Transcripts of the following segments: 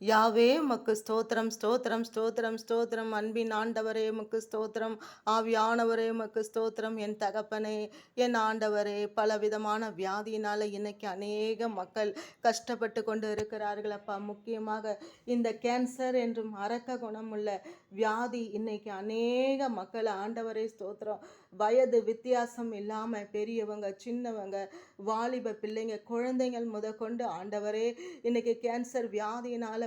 யாவே மக்கு ஸ்தோத்திரம் ஸ்தோத்திரம் ஸ்தோத்திரம் ஸ்தோத்திரம். அன்பின் ஆண்டவரே மக்கு ஸ்தோத்திரம். ஆவியானவரே மக்கு ஸ்தோத்திரம். என் தகப்பனே என் ஆண்டவரே பலவிதமான வியாதியினால் இன்னைக்கு அநேக மக்கள் கஷ்டப்பட்டு கொண்டு இருக்கிறார்கள் அப்பா. முக்கியமாக இந்த கேன்சர் என்றும் அரக்க குணமுள்ள வியாதி இன்னைக்கு அநேக மக்கள் ஆண்டவரே ஸ்தோத்திரம். வயது வித்தியாசம் இல்லாமல் பெரியவங்க சின்னவங்க வாலிப பிள்ளைங்க குழந்தைகள் முதற்கொண்டு ஆண்டவரே இன்னைக்கு கேன்சர் வியாதியினால்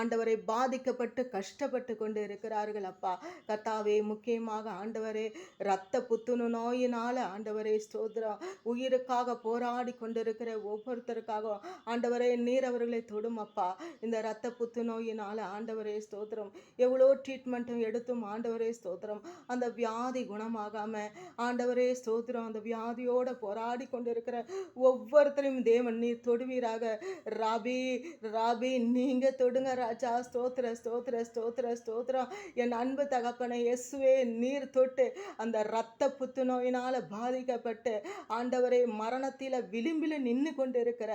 ஆண்டவரை பாதிக்கப்பட்டு கஷ்டப்பட்டு கொண்டு இருக்கிறார்கள் அப்பா. கத்தாவே முக்கியமாக ஆண்டவரே இரத்த புத்துணு நோயினால் ஆண்டவரே ஸ்தோத்ரம் உயிருக்காக போராடி கொண்டிருக்கிற ஒவ்வொருத்தருக்காகவும் ஆண்டவரே நீர் அவர்களை தொடும் அப்பா. இந்த இரத்த புத்து நோயினால் ஆண்டவரே ஸ்தோத்திரம். எவ்வளோ ட்ரீட்மெண்ட்டும் எடுத்தும் ஆண்டவரே ஸ்தோத்திரம். அந்த வியாதி குணமாகாமல் ஆண்டவரே ஸ்தோத்திரம். அந்த வியாதியோடு போராடி கொண்டிருக்கிற ஒவ்வொருத்தரையும் தேவன் நீர் தொடுவீராக. ராபி ராபி நீங்கள் தொடுங்க ராஜா ஸ்தோத்திர ஸ்தோத்திர ஸ்தோத்திர ஸ்தோத்திரம் என் அன்பு தகப்பனை இயேசுவே நீர் தொட்டு அந்த இரத்த புத்துநோயினால் பாதிக்கப்பட்டு ஆண்டவரே மரணத்தில் விளிம்பில் நின்று கொண்டு இருக்கிற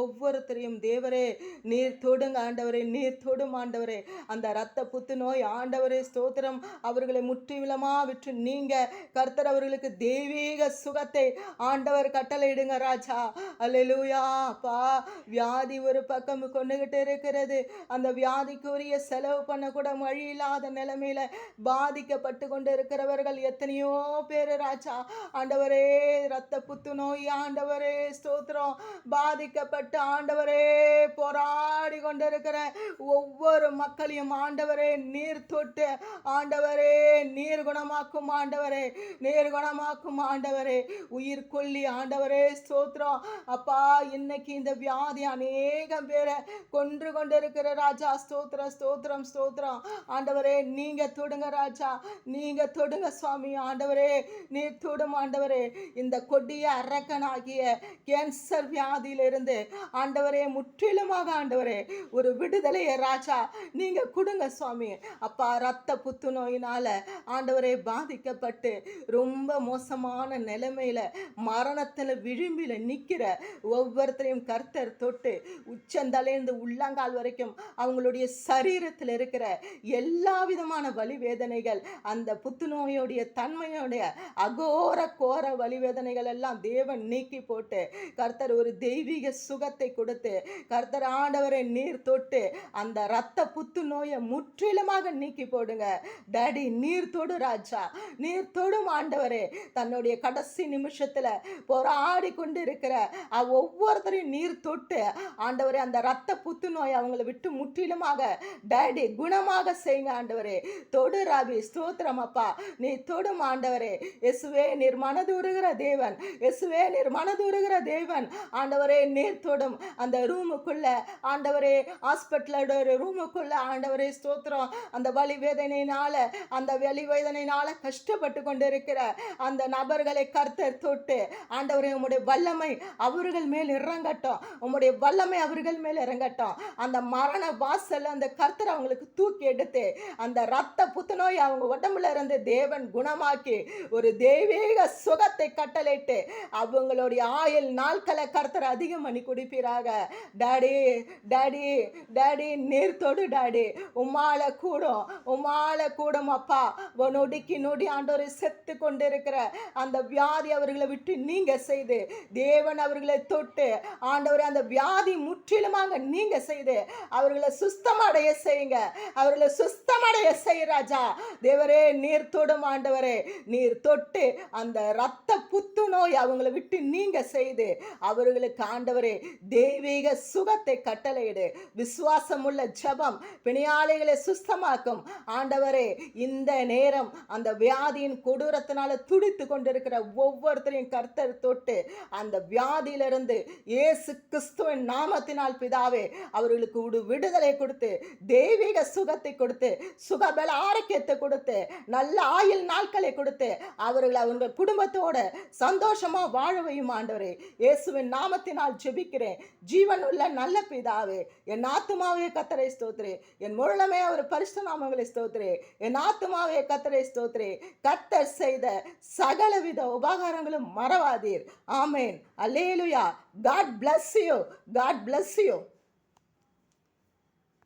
ஒவ்வொருத்தரையும் தேவரே நீர் தொடுங்க ஆண்டவரே நீர் தொடும் ஆண்டவரே. அந்த இரத்த புத்துநோய் ஆண்டவரே ஸ்தோத்திரம். அவர்களை முற்றிலுமா விற்று நீங்க கர்த்தர் அவர்களுக்கு தெய்வீக சுகத்தை ஆண்டவர் கட்டளையிடுங்க ராஜா. அல்லூயா அப்பா. வியாதி ஒரு பக்கம் கொண்டுகிட்டு இருக்கிறது. அந்த வியாதிக்குரிய செலவு பண்ண கூட வழி இல்லாத நிலைமையில பாதிக்கப்பட்டு கொண்டு இருக்கிறவர்கள் எத்தனையோ பேர் ராஜா. ஆண்டவரே ரத்த புத்துநோய் ஆண்டவரே ஸ்தோத்திரம். பாதிக்கப்பட்டு ஆண்டவரே போராடி கொண்டிருக்கிற ஒவ்வொரு மக்களையும் ஆண்டவரே நீர் தொட்டு ஆண்டவரே நீர் குணமாக்கும் ஆண்டவரே நீர் குணமாக்கும் ஆண்டவரே. உயிர் கொல்லி ஆண்டவரே ஸ்தோத்திரம். அப்பா இன்னைக்கு இந்த வியாதி அநேகம் பேரை கொன்று கொண்டிருக்கிற ராஜா. ஸ்தோத்திரம் ஸ்தோத்திரம் ஸ்தோத்திரம். ஆண்டவரே நீங்க தொடுங்க ராஜா. நீங்க தொடுங்க சுவாமி ஆண்டவரே. நீர் தொடும் ஆண்டவரே. இந்த கொடிய அரக்கனாகிய கேன்சர் வியாதியிலிருந்து ஆண்டவரே முற்றிலுமாக ஆண்டவரே ஒரு விடுதலையை ராஜா நீங்க கொடுங்க சுவாமி. அப்பா ரத்த புத்துநோயினால ஆண்டவரே பாதிக்கப்பட்டு ரொம்ப மோசமான நிலைமையில மரணத்தில் விழும்பில நிற்கிற ஒவ்வொருத்தரையும் கர்த்தர் தொட்டு உச்சந்தலையிலிருந்து உள்ளங்கால் வரைக்கும் அவங்களுடைய சரீரத்தில் இருக்கிற எல்லா விதமான வலிவேதனைகள் அந்த புத்துநோயுடைய தன்மையுடைய அகோர கோர வலிவேதனைகள் எல்லாம் தேவன் நீக்கி போட்டு கர்த்தர் ஒரு தெய்வீக சுகத்தை கொடுத்து கர்த்தர் ஆண்டவரை நீர் தொட்டு அந்த ரத்த புத்துநோயை முற்றிலுமாக நீக்கி போடுங்க. டேடி நீர் தொடு ராஜா நீர் தொடும் ஆண்டவரே. தன்னுடைய கடைசி நிமிஷத்துல போராடி கொண்டு இருக்கிற ஒவ்வொருத்தரையும் நீர் தொட்டு ஆண்டவரே அந்த ரத்த புத்துநோய் அவங்கள விட்டு முற்றிலுமாக டேடி குணமாக செய்யுங்க ஆண்டவரே. தொடு ராபி ஸ்தோத்திரம் அப்பா. நீ தொடும் ஆண்டவரே. எசுவே நீர் மனதுருகிற தேவன். எசுவே நீர் மனதுருகிற தேவன். ஆண்டவரே நீர் தொடும் அந்த ரூமுக்குள்ள. ஆண்டவரே ஹாஸ்பிட்டலோட ஒரு ரூமுக்குள்ள. ஆண்டவரே ஸ்தோத்திரம். அந்த வலி வேதனையினால அந்த வலி வேதனையினால கஷ்டப்பட்டு கொண்டிருக்கிற அந்த நபர்களை கர்த்தர் தொட்டு ஆண்டவரே உம்முடைய வல்லமை அவர்கள் மேல் இறங்கட்டும். உம்முடைய வல்லமை அவர்கள் மேல் இறங்கட்டும். அந்த மரண வாசல் அந்த கர்த்தர் அவங்களுக்கு தூக்கி எடுத்து அந்த ரத்த புத்துநோய் அவங்க உடம்புல இருந்து தேவன் குணமாக்கி ஒரு தெய்வீக சுகத்தை கட்டளைட்டு அவங்களுடைய ஆயுள் நாட்களை கர்த்தர் அதிகம் பண்ணி குடிப்பீராக. டாடி டாடி டாடி நீர் தொடு டாடி. உம்மால கூடும் உமால கூடும் அப்பா. உன் நொடிக்கு நொடி ஆண்டவரை செத்து கொண்டிருக்கிற அந்த வியாதி அவர்களை விட்டு நீங்க செய்து தேவன் அவர்களை தொட்டு ஆண்டவரை அந்த வியாதி முற்றிலுமாக நீங்க செய்து அவர்களை சுஸ்தமடைய செய்யுங்க. அவர்களை சுஸ்தமடைய செய் ராஜா. தேவரே நீர் தொடும் ஆண்டவரே. நீர் தொட்டு அந்த ரத்த புத்துநோய் அவங்களை விட்டு நீங்க செய்து அவர்களுக்கு ஆண்டவரே தெய்வீக சுகத்தை கட்டளையிடு. விசுவாசம் உள்ள ஜபம் பிணியாளிகளை சுஸ்தமாக்கும். ஆண்டவரே இந்த நேரம் அந்த வியாதியின் கொடூரத்தினால துடித்து கொண்டிருக்கிற ஒவ்வொருத்தரையும் கர்த்தர் தொட்டு அந்த வியாதியிலிருந்து இயேசு கிறிஸ்துவின் நாமத்தினால் பிதாவே அவர்களுக்கு ஒரு விடுதலை கொடுத்து தெய்வீக சுகத்தை கொடுத்து சுகபல ஆரோக்கியத்தை கொடுத்து நல்ல ஆயுள் நாட்களை கொடுத்து அவர்கள் அவங்க குடும்பத்தோட சந்தோஷமா வாழவையும் ஆண்டவரே. இயேசுவின் நாமத்தினால் ஜெபிக்கிறேன். ஜீவனுள்ள நல்ல பிதாவே என் ஆத்துமாவே கத்தரை ஸ்தோத்ரே. என் முழமே அவர் பரிசு நாமங்களை ஸ்தோத்ரே. என் ஆத்துமாவே கத்தரை ஸ்தோத்ரே. கத்தர் செய்த சகலவித உபகாரங்களும் மறவாதீர். ஆமேன். அல்லேலுயா. God bless you God bless you